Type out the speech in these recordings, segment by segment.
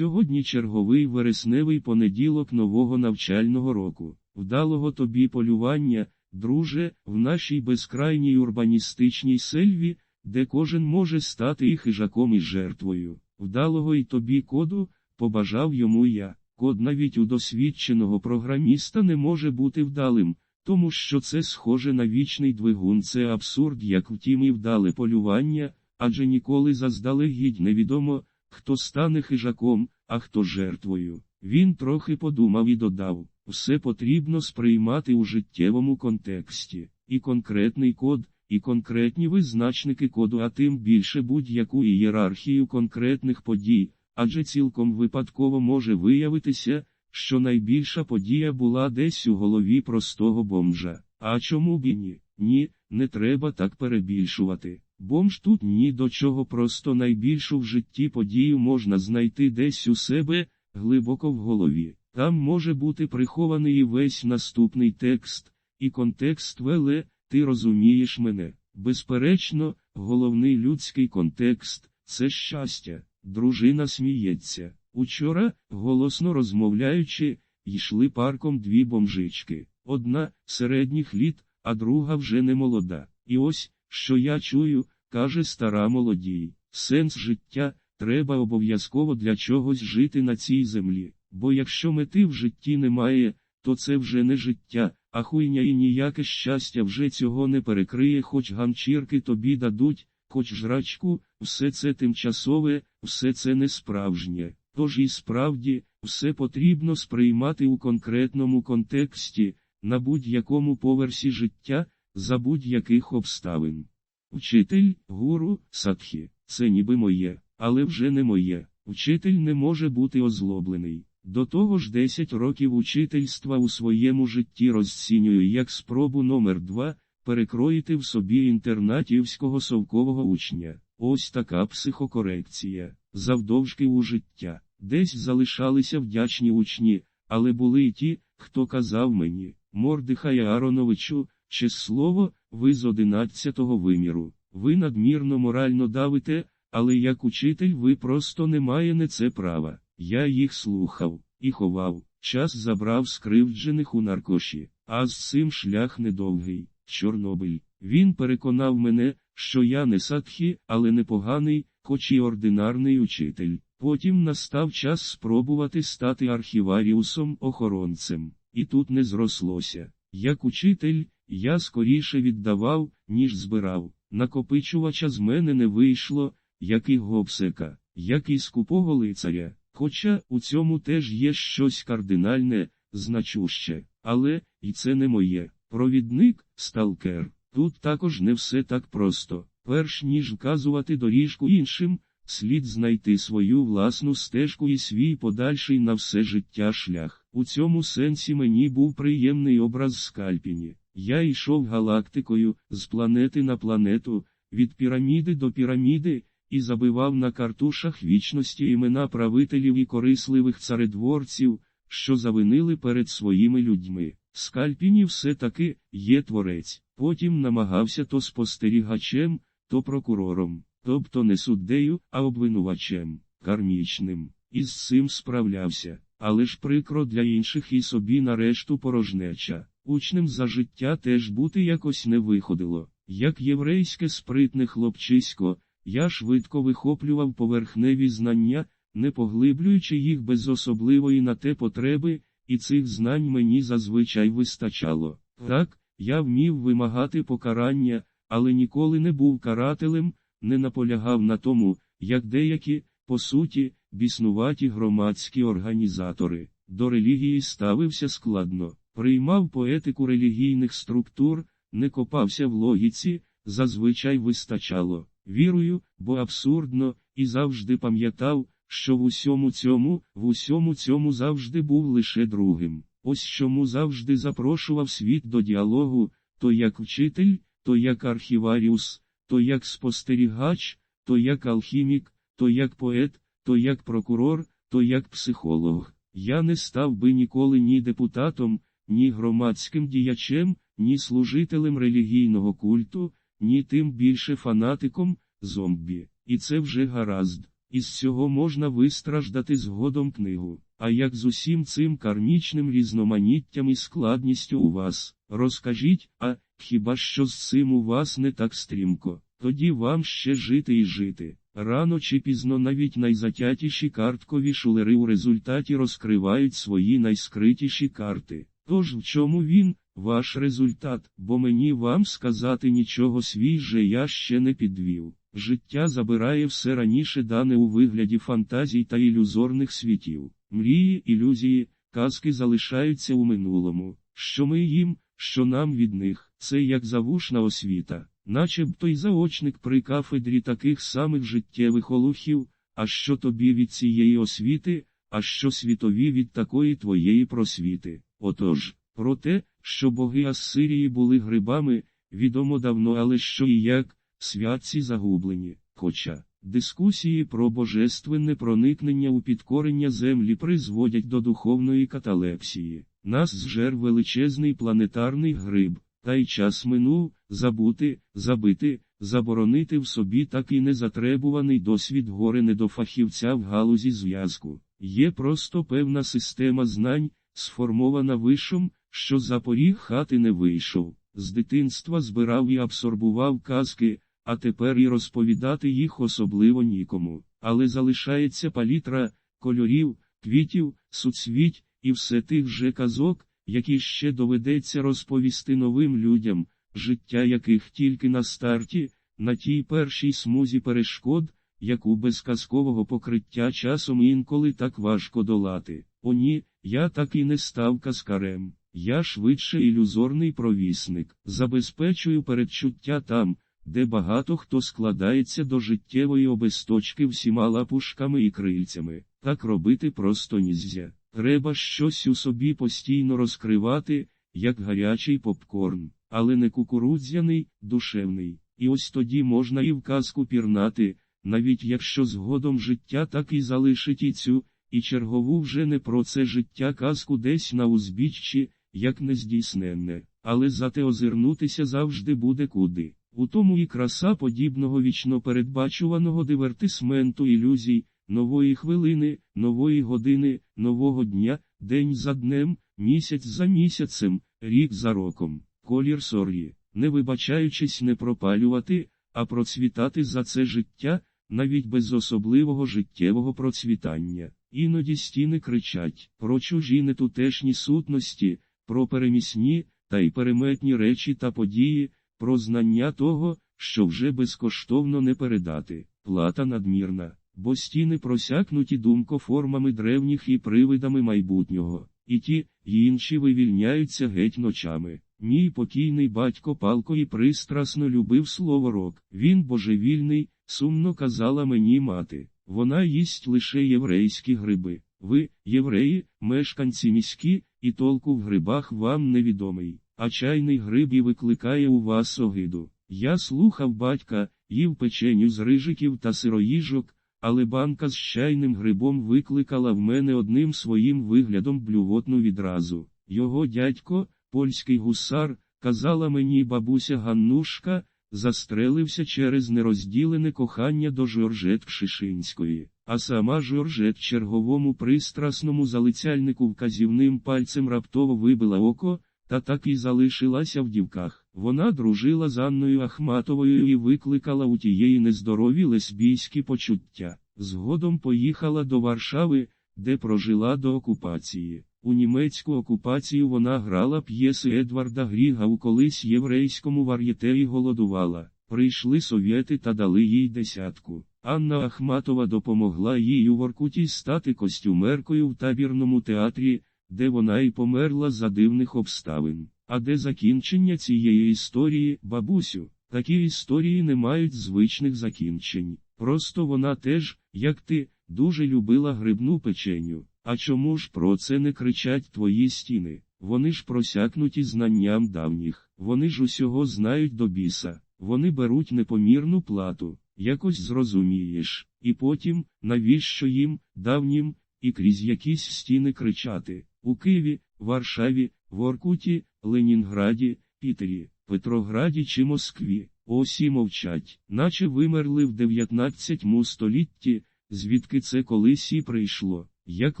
Сьогодні черговий вересневий понеділок нового навчального року. Вдалого тобі полювання, друже, в нашій безкрайній урбаністичній сельві, де кожен може стати і хижаком і жертвою. Вдалого й тобі коду, побажав йому я. Код навіть у досвідченого програміста не може бути вдалим, тому що це схоже на вічний двигун, це абсурд, як втім і вдале полювання, адже ніколи заздалегідь невідомо, хто стане хижаком, а хто жертвою. Він трохи подумав і додав, все потрібно сприймати у життєвому контексті, і конкретний код, і конкретні визначники коду, а тим більше будь-яку ієрархію конкретних подій, адже цілком випадково може виявитися, що найбільша подія була десь у голові простого бомжа. А чому б і ні? Ні, не треба так перебільшувати. Бомж тут ні до чого просто найбільшу в житті подію можна знайти десь у себе, глибоко в голові. Там може бути прихований і весь наступний текст, і контекст веле, ти розумієш мене. Безперечно, головний людський контекст це щастя. Дружина сміється. Учора, голосно розмовляючи, йшли парком дві бомжички. Одна середніх літ, а друга вже не молода. І ось, що я чую, каже стара молодій. Сенс життя треба обов'язково для чогось жити на цій землі. Бо якщо мети в житті немає, то це вже не життя, а хуйня і ніяке щастя вже цього не перекриє, хоч ганчірки тобі дадуть, хоч жрачку, все це тимчасове, все це не справжнє. Тож і справді, все потрібно сприймати у конкретному контексті, на будь-якому поверсі життя, за будь-яких обставин. Учитель, гуру, садхі, це ніби моє, але вже не моє. Учитель не може бути озлоблений. До того ж 10 років учительства у своєму житті розцінюю як спробу номер 2 перекроїти в собі інтернатівського совкового учня. Ось така психокорекція, завдовжки у життя. Десь залишалися вдячні учні, але були й ті, хто казав мені, Мордихая Ароновичу, чи слово, ви з одинадцятого виміру, ви надмірно морально давите, але як учитель ви просто не маєте це права. Я їх слухав і ховав, час забрав скривджених у наркоші, а з цим шлях недовгий. Чорнобиль. Він переконав мене, що я не садхі, але непоганий, хоч і ординарний учитель. Потім настав час спробувати стати архіваріусом охоронцем, і тут не зрослося. Як учитель, я скоріше віддавав, ніж збирав. Накопичувача з мене не вийшло, як і гопсека, як і скупого лицаря. Хоча у цьому теж є щось кардинальне, значуще, але і це не моє. Провідник, сталкер. Тут також не все так просто. Перш ніж вказувати доріжку іншим, слід знайти свою власну стежку і свій подальший на все життя шлях. У цьому сенсі мені був приємний образ скальпіні. Я йшов галактикою з планети на планету, від піраміди до піраміди, і забивав на картушах вічності імена правителів і корисливих царедворців, що завинили перед своїми людьми. Скальпіні все таки є творець, потім намагався то спостерігачем, то прокурором, тобто не суддею, а обвинувачем, кармічним, і з цим справлявся, але ж прикро для інших і собі нарешту порожнеча. Учнем за життя теж бути якось не виходило, як єврейське спритне хлопчисько, я швидко вихоплював поверхневі знання, не поглиблюючи їх без особливої на те потреби і цих знань мені зазвичай вистачало. Так, я вмів вимагати покарання, але ніколи не був карателем, не наполягав на тому, як деякі, по суті, біснуваті громадські організатори. До релігії ставився складно, приймав поетику релігійних структур, не копався в логіці, зазвичай вистачало. Вірую, бо абсурдно, і завжди пам'ятав, що в усьому цьому, в усьому цьому завжди був лише другим. Ось чому завжди запрошував світ до діалогу, то як вчитель, то як архіваріус, то як спостерігач, то як алхімік, то як поет, то як прокурор, то як психолог. Я не став би ніколи ні депутатом, ні громадським діячем, ні служителем релігійного культу, ні тим більше фанатиком, зомбі. І це вже гаразд. із цього можна вистраждати згодом книгу. А як з усім цим кармічним різноманіттям і складністю у вас, розкажіть, а хіба що з цим у вас не так стрімко, тоді вам ще жити і жити. Рано чи пізно навіть найзатятіші карткові шулери у результаті розкривають свої найскритіші карти. Тож в чому він, ваш результат, бо мені вам сказати нічого свій же я ще не підвів. Життя забирає все раніше дане у вигляді фантазій та ілюзорних світів. Мрії, ілюзії, казки залишаються у минулому. Що ми їм, що нам від них, це як завушна освіта, начебто й заочник при кафедрі таких самих життєвих олухів, а що тобі від цієї освіти, а що світові від такої твоєї просвіти. Отож, про те, що боги Ассирії були грибами, відомо давно, але що і як, святці загублені, хоча. Дискусії про божественне проникнення у підкорення землі призводять до духовної каталепсії. Нас зжер величезний планетарний гриб, та й час минув забути, забити, заборонити в собі так і незатребуваний досвід горе недофахівця в галузі зв'язку. Є просто певна система знань, сформована вишом, що за поріг хати не вийшов. З дитинства збирав і абсорбував казки а тепер і розповідати їх особливо нікому. Але залишається палітра, кольорів, квітів, суцвіть і все тих же казок, які ще доведеться розповісти новим людям, життя яких тільки на старті, на тій першій смузі перешкод, яку без казкового покриття часом інколи так важко долати. О ні, я так і не став казкарем. Я швидше ілюзорний провісник, забезпечую передчуття там, де багато хто складається до життєвої обесточки всіма лапушками і крильцями. Так робити просто нізя. Треба щось у собі постійно розкривати, як гарячий попкорн, але не кукурудзяний, душевний. І ось тоді можна і в казку пірнати, навіть якщо згодом життя так і залишить і цю, і чергову вже не про це життя казку десь на узбіччі, як нездійсненне, але зате озирнутися завжди буде куди. У тому і краса подібного вічно передбачуваного дивертисменту ілюзій, нової хвилини, нової години, нового дня, день за днем, місяць за місяцем, рік за роком, колір сор'ї, не вибачаючись не пропалювати, а процвітати за це життя, навіть без особливого життєвого процвітання. Іноді стіни кричать про чужі нетутешні сутності, про перемісні та й переметні речі та події про знання того, що вже безкоштовно не передати, плата надмірна, бо стіни просякнуті думкоформами древніх і привидами майбутнього, і ті, і інші вивільняються геть ночами. Мій покійний батько палко і пристрасно любив слово рок. Він божевільний, сумно казала мені мати. Вона їсть лише єврейські гриби. Ви, євреї, мешканці міські, і толку в грибах вам невідомий а чайний гриб і викликає у вас огиду. Я слухав батька, їв печеню з рижиків та сироїжок, але банка з чайним грибом викликала в мене одним своїм виглядом блювотну відразу. Його дядько, польський гусар, казала мені бабуся Ганнушка, застрелився через нерозділене кохання до Жоржет Кшишинської, а сама Жоржет черговому пристрасному залицяльнику вказівним пальцем раптово вибила око та так і залишилася в дівках. Вона дружила з Анною Ахматовою і викликала у тієї нездорові лесбійські почуття. Згодом поїхала до Варшави, де прожила до окупації. У німецьку окупацію вона грала п'єси Едварда Гріга у колись єврейському вар'єте голодувала. Прийшли совєти та дали їй десятку. Анна Ахматова допомогла їй у Воркуті стати костюмеркою в табірному театрі, де вона і померла за дивних обставин. А де закінчення цієї історії, бабусю, такі історії не мають звичних закінчень. Просто вона теж, як ти, дуже любила грибну печеню. А чому ж про це не кричать твої стіни? Вони ж просякнуті знанням давніх, вони ж усього знають до біса, вони беруть непомірну плату, якось зрозумієш, і потім, навіщо їм, давнім, і крізь якісь стіни кричати. У Києві, Варшаві, Воркуті, Ленінграді, Пітері, Петрограді чи Москві. Осі мовчать, наче вимерли в 19 столітті, звідки це колись і прийшло, як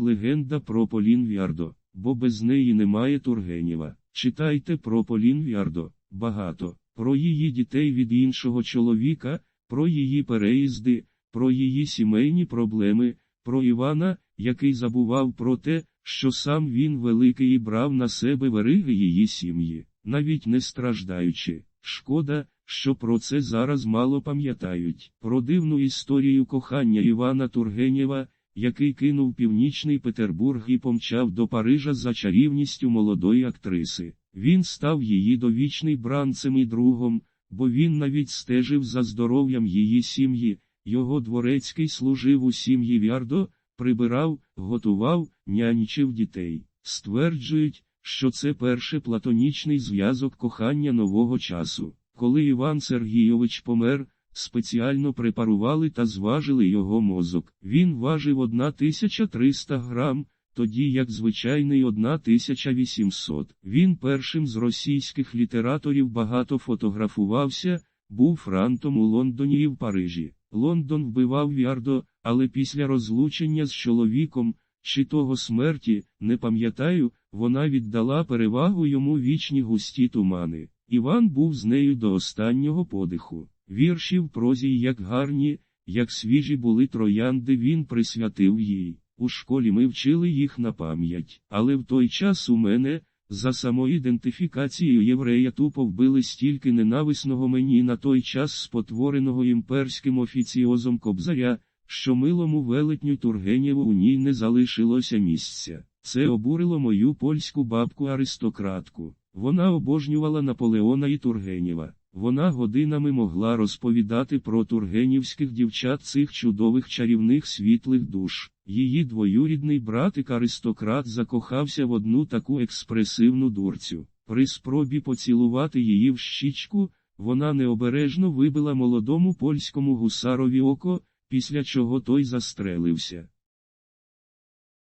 легенда про Полін Вярдо, бо без неї немає Тургенєва. Читайте про Полін Вярдо, багато, про її дітей від іншого чоловіка, про її переїзди, про її сімейні проблеми, про Івана, який забував про те, що сам він великий і брав на себе вериги її сім'ї, навіть не страждаючи. Шкода, що про це зараз мало пам'ятають. Про дивну історію кохання Івана Тургенєва, який кинув північний Петербург і помчав до Парижа за чарівністю молодої актриси. Він став її довічний бранцем і другом, бо він навіть стежив за здоров'ям її сім'ї, його дворецький служив у сім'ї Вярдо, прибирав, готував, нянчив дітей. Стверджують, що це перший платонічний зв'язок кохання нового часу. Коли Іван Сергійович помер, спеціально препарували та зважили його мозок. Він важив 1300 грам, тоді як звичайний 1800. Він першим з російських літераторів багато фотографувався, був франтом у Лондоні і в Парижі. Лондон вбивав Вярдо, але після розлучення з чоловіком, чи того смерті, не пам'ятаю, вона віддала перевагу йому вічні густі тумани. Іван був з нею до останнього подиху. Вірші в прозі як гарні, як свіжі були троянди, він присвятив їй. У школі ми вчили їх на пам'ять, але в той час у мене, за самоідентифікацією єврея тупо вбили стільки ненависного мені на той час спотвореного імперським офіціозом кобзаря, що милому велетню Тургенєву у ній не залишилося місця. Це обурило мою польську бабку аристократку. Вона обожнювала Наполеона і Тургенєва. Вона годинами могла розповідати про тургенівських дівчат цих чудових чарівних світлих душ. Її двоюрідний братик аристократ закохався в одну таку експресивну дурцю. При спробі поцілувати її в щічку, вона необережно вибила молодому польському гусарові око, після чого той застрелився.